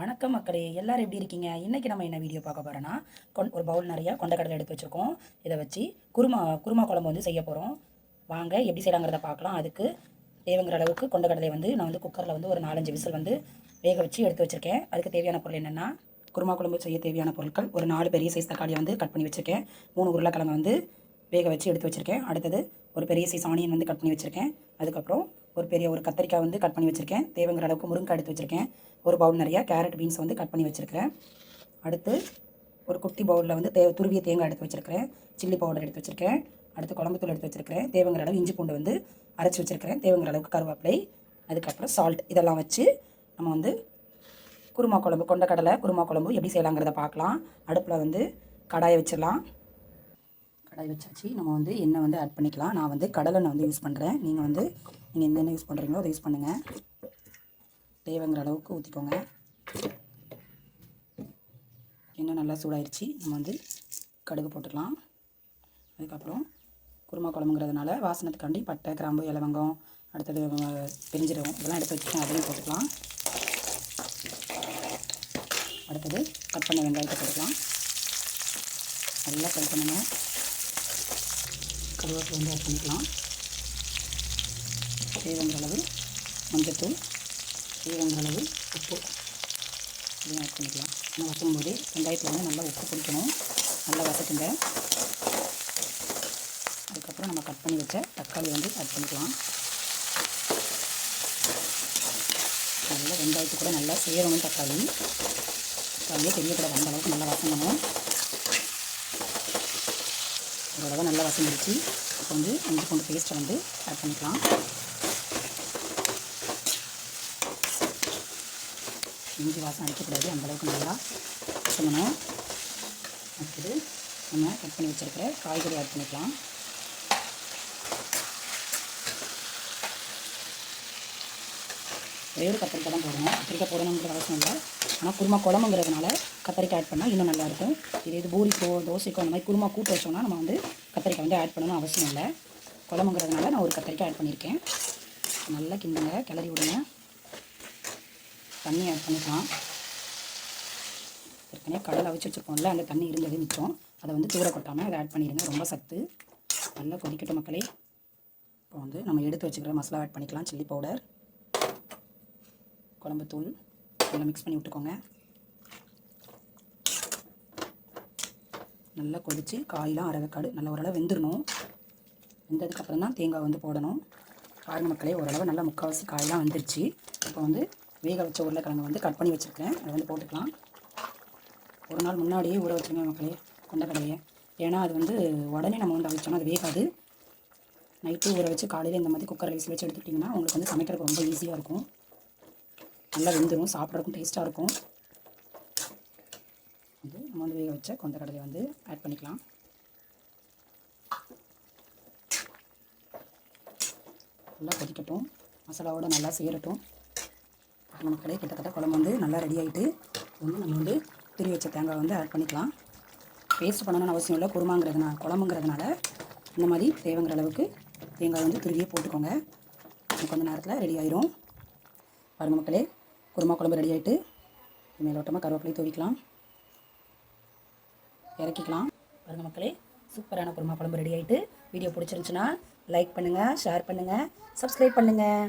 வணக்கம் மக்களே எல்லாரும் எப்படி இருக்கீங்க? இன்றைக்கி நம்ம என்ன வீடியோ பார்க்க போகிறோன்னா கொண் ஒரு பவுல் நிறையா கொண்டக்கடலை எடுத்து வச்சுருக்கோம். இதை வச்சு குருமா குருமா குழம்பு வந்து செய்ய போகிறோம் வாங்க எப்படி செய்கிறாங்கிறத பார்க்கலாம். அதுக்கு தேவைங்கிற அளவுக்கு கொண்டக்கடலை வந்து நான் வந்து குக்கரில் வந்து ஒரு நாலஞ்சு விசில் வந்து வேக வச்சு எடுத்து வச்சுருக்கேன். அதுக்கு தேவையான பொருள் என்னென்னா குருமா குழம்பு செய்ய தேவையான பொருட்கள் ஒரு நாலு பெரிய சைஸ் தக்காளியை வந்து கட் பண்ணி வச்சுருக்கேன். மூணு உருளைக்கிழங்கு வந்து வேக வச்சு எடுத்து வச்சுருக்கேன். அடுத்தது ஒரு பெரிய சைஸ் ஆனியன் வந்து கட் பண்ணி வச்சுருக்கேன். அதுக்கப்புறம் ஒரு பெரிய ஒரு கத்திரிக்காய் வந்து கட் பண்ணி வச்சுருக்கேன். தேவைங்கிற அளவுக்கு முருங்கை எடுத்து வச்சுருக்கேன். ஒரு பவுல் நிறையா கேரட் பீன்ஸ் வந்து கட் பண்ணி வச்சுருக்கிறேன். அடுத்து ஒரு குட்டி பவுலில் வந்து தே துருவிய தேங்காய் எடுத்து வச்சுருக்கிறேன். சில்லி பவுடர் எடுத்து வச்சுருக்கேன். அடுத்து குழம்புத்தூள் எடுத்து வச்சுருக்கிறேன். தேவைங்கிற அளவு இஞ்சி பூண்டு வந்து அரைச்சி வச்சுருக்கிறேன். தேவைங்கிற அளவுக்கு கருவேப்பிலை அதுக்கப்புறம் சால்ட் இதெல்லாம் வச்சு நம்ம வந்து குருமா குழம்பு கொண்டக்கடலை குருமா குழம்பு எப்படி செய்யலாங்கிறத பார்க்கலாம். அடுப்பில் வந்து கடாயை வச்சிடலாம். கடாய் வச்சாச்சு. நம்ம வந்து எண்ணெய் வந்து ஆட் பண்ணிக்கலாம். நான் வந்து கடலெண்ணெய் வந்து யூஸ் பண்ணுறேன் நீங்கள் வந்து நீங்கள் எந்த எண்ணெய் யூஸ் பண்ணுறீங்களோ அதை யூஸ் பண்ணுங்கள் தேவைங்கிற அளவுக்கு ஊற்றிக்கோங்க எண்ணெய் நல்லா சூடாயிருச்சு. நம்ம வந்து கடுகு போட்டுக்கலாம். அதுக்கப்புறம் குருமா குழம்புங்கிறதுனால வாசனத்துக்காண்டி பட்டை கிராம்பு இலவங்கம் அடுத்தது அஹ், இதெல்லாம் எடுத்து வச்சுக்கோங்க அதையும் போட்டுக்கலாம். அடுத்தது கட் பண்ண வெங்காயத்தை போட்டுக்கலாம். நல்லா ஃப்ரை பண்ணுங்கள் கருவேப்பிலை வந்து ஆட் பண்ணிக்கலாம். தேவைங்கிற அளவு மஞ்சத்தூள் தேவைங்கிற அளவு உப்பு. இதையும் ஆட் பண்ணிக்கலாம். நம்ம வசக்கும் வெங்காயத்தில் வந்து நல்லா உப்பு பிடிக்கணும். நல்லா வசக்குங்க அதுக்கப்புறம் நம்ம கட் பண்ணி வச்ச தக்காளி வந்து ஆட் பண்ணிக்கலாம். நல்லா வெங்காயத்து கூட நல்லா சேரணும் தக்காளி. தக்காளியே தெரியக்கூடாது அந்த அளவுக்கு நல்லா வசங்கணும் ஓரளவு நல்லா வசந்துருச்சு இப்போ வந்து இஞ்சி பூண்டு பேஸ்ட்டை வந்து ஆட் பண்ணிக்கலாம். இஞ்சி வாசம் அடிக்கக்கூடாது அந்த அளவுக்கு நல்லா சொல்லணும் அடுத்தது நம்ம கட் பண்ணி வச்சுருக்கிற காய்கறி ஆட் பண்ணிக்கலாம். ஒரே ஒரு கத்திரிக்காய் தான் போடணும். கத்திரிக்காய் போடணுங்கிற அவசியம் இல்லை. ஆனால் குருமா குழம்புங்கிறதுனால கத்திரிக்காய் ஆட் பண்ணால் இன்னும் நல்லாயிருக்கும். இது இது பூரிக்கோ தோசைக்கோ அந்த மாதிரி குருமா கூட்டு வச்சோம்னா நம்ம வந்து கத்திரிக்காய் வந்து ஆட் பண்ணணும் அவசியம் இல்லை. குழம்புங்கிறதுனால நான் ஒரு கத்திரிக்காய் ஆட் பண்ணியிருக்கேன் நல்லா கிண்டுங்க கிளறி விடுங்க. தண்ணி ஆட் பண்ணிக்கலாம். ஏற்கனவே கடலை அவிச்சு வச்சுருப்போம்ல அந்த தண்ணி இருந்தது மிச்சம். அதை வந்து தூர கொட்டாமல் அதை ஆட் பண்ணிடுங்க ரொம்ப சத்து. நல்லா கொதிக்கட்டும் மக்களே. இப்போ வந்து நம்ம எடுத்து வச்சுக்கிற மசாலா ஆட் பண்ணிக்கலாம் சில்லி பவுடர் குழம்புத்தூள். நல்லா மிக்ஸ் பண்ணி விட்டுக்கோங்க. நல்லா கொதித்து காயெலாம் அரைவேக்காடு நல்லா ஓரளவு வெந்துடணும் வெந்ததுக்கப்புறம் தான் தேங்காய் வந்து போடணும். பாருங்க மக்களே ஓரளவு நல்லா முக்கால்வாசி காயெலாம் வந்துருச்சு. இப்போ வந்து வேக வச்ச உருளைக்கிழங்கு வந்து கட் பண்ணி வச்சுருக்கேன் அதை வந்து போட்டுக்கலாம். ஒரு நாள் முன்னாடியே ஊற வச்சுருங்க மக்களே கொண்டக்கடலையை. ஏன்னா அது வந்து உடனே நம்ம வந்து அவிச்சோம்னா அது வேகாது. நைட்டு ஊற வச்சு காலையில் இந்த மாதிரி குக்கர் ரைஸ் வச்சு எடுத்துக்கிட்டிங்கன்னா உங்களுக்கு வந்து சமைக்கிறதுக்கு ரொம்ப ஈஸியாக இருக்கும். நல்லா வெந்துடும் சாப்பிட்றதுக்கும் டேஸ்ட்டாக இருக்கும். வந்து நம்ம வந்து வேக வச்ச கொந்த கடலையை வந்து ஆட் பண்ணிக்கலாம். நல்லா கொதிக்கட்டும். மசாலாவோட நல்லா சேரட்டும். மக்களே கிட்டத்தட்ட குழம்பு வந்து நல்லா ரெடி ஆகிட்டு வந்து நம்ம வந்து துரி வச்ச தேங்காய் வந்து ஆட் பண்ணிக்கலாம். பேஸ்ட் பண்ணணும்னு அவசியம் இல்லை குருமாங்கிறதுனால குழம்புங்கிறதுனால இந்த மாதிரி தேவைங்கிற அளவுக்கு தேங்காய் வந்து துருவியே போட்டுக்கோங்க. கொஞ்சம் கொஞ்ச நேரத்தில் ரெடி ஆயிரும். பாருங்க மக்களே. குருமா குழம்பு ரெடி ஆகிட்டு மேலோட்டமாக கருவேப்பிலையும் தூவிக்கலாம். இறக்கிக்கலாம். பாருங்கள் மக்களே சூப்பரான குருமா குழம்பு ரெடி ஆகிட்டு வீடியோ பிடிச்சிருந்துச்சுன்னா லைக் பண்ணுங்கள் ஷேர் பண்ணுங்கள் சப்ஸ்கிரைப் பண்ணுங்கள்